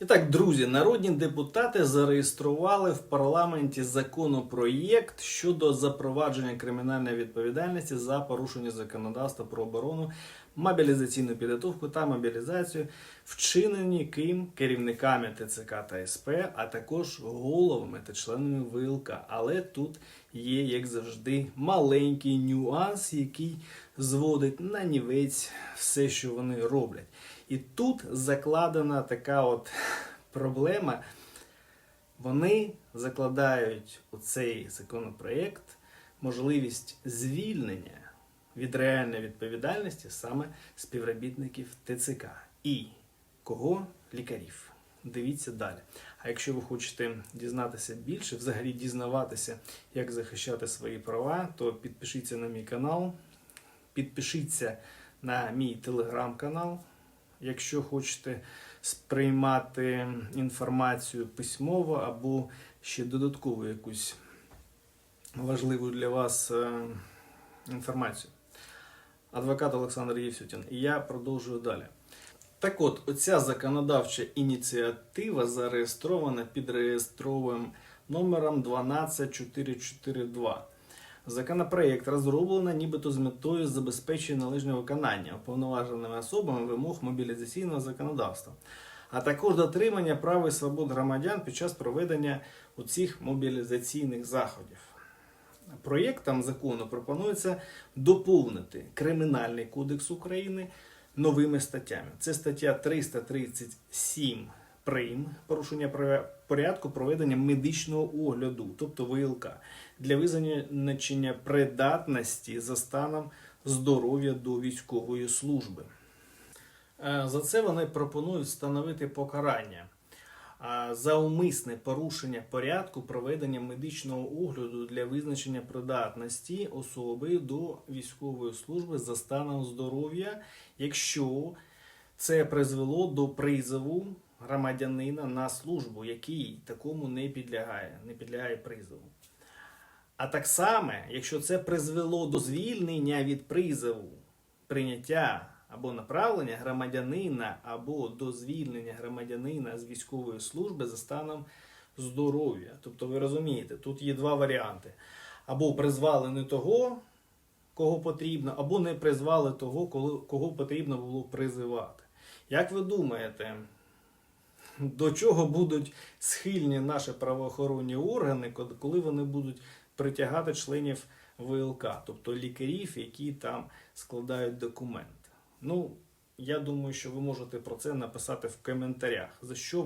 І так, друзі, народні депутати зареєстрували в парламенті законопроєкт щодо запровадження кримінальної відповідальності за порушення законодавства про оборону, мобілізаційну підготовку та мобілізацію, вчинені ким керівниками ТЦК та СП, а також головами та членами ВЛК. Але тут є, як завжди, маленький нюанс, який зводить на нівець все, що вони роблять. І тут закладена така от проблема. Вони закладають у цей законопроєкт можливість звільнення від реальної відповідальності саме співробітників ТЦК. І кого? Лікарів. Дивіться далі. А якщо ви хочете дізнатися більше, взагалі дізнаватися, як захищати свої права, то підпишіться на мій канал, підпишіться на мій телеграм-канал. Якщо хочете сприймати інформацію письмово або ще додаткову якусь важливу для вас е, інформацію. Адвокат Олександр Євсютін. І я продовжую далі. Так от, оця законодавча ініціатива зареєстрована під реєстровим номером 12442. Законопроєкт розроблено нібито з метою забезпечення належного виконання уповноваженими особами вимог мобілізаційного законодавства, а також дотримання прав і свобод громадян під час проведення у цих мобілізаційних заходів. Проєктом закону пропонується доповнити Кримінальний кодекс України новими статтями. Це стаття 337 прим. порушення порядку проведення медичного огляду, тобто ВЛК, для визначення придатності за станом здоров'я до військової служби. Е, За це вони пропонують встановити покарання за умисне порушення порядку проведення медичного огляду для визначення придатності особи до військової служби за станом здоров'я, якщо це призвело до призову громадянина на службу, який такому не підлягає, не підлягає призову. А так само, якщо це призвело до звільнення від призову, прийняття або направлення громадянина, або до звільнення громадянина з військової служби за станом здоров'я. Тобто, ви розумієте, тут є два варіанти: або призвали не того, кого потрібно, або не призвали того, кого потрібно було призивати. Як ви думаєте, до чого будуть схильні наші правоохоронні органи, коли вони будуть притягати членів ВЛК, тобто лікарів, які там складають документи. Ну, я думаю, що ви можете про це написати в коментарях, за що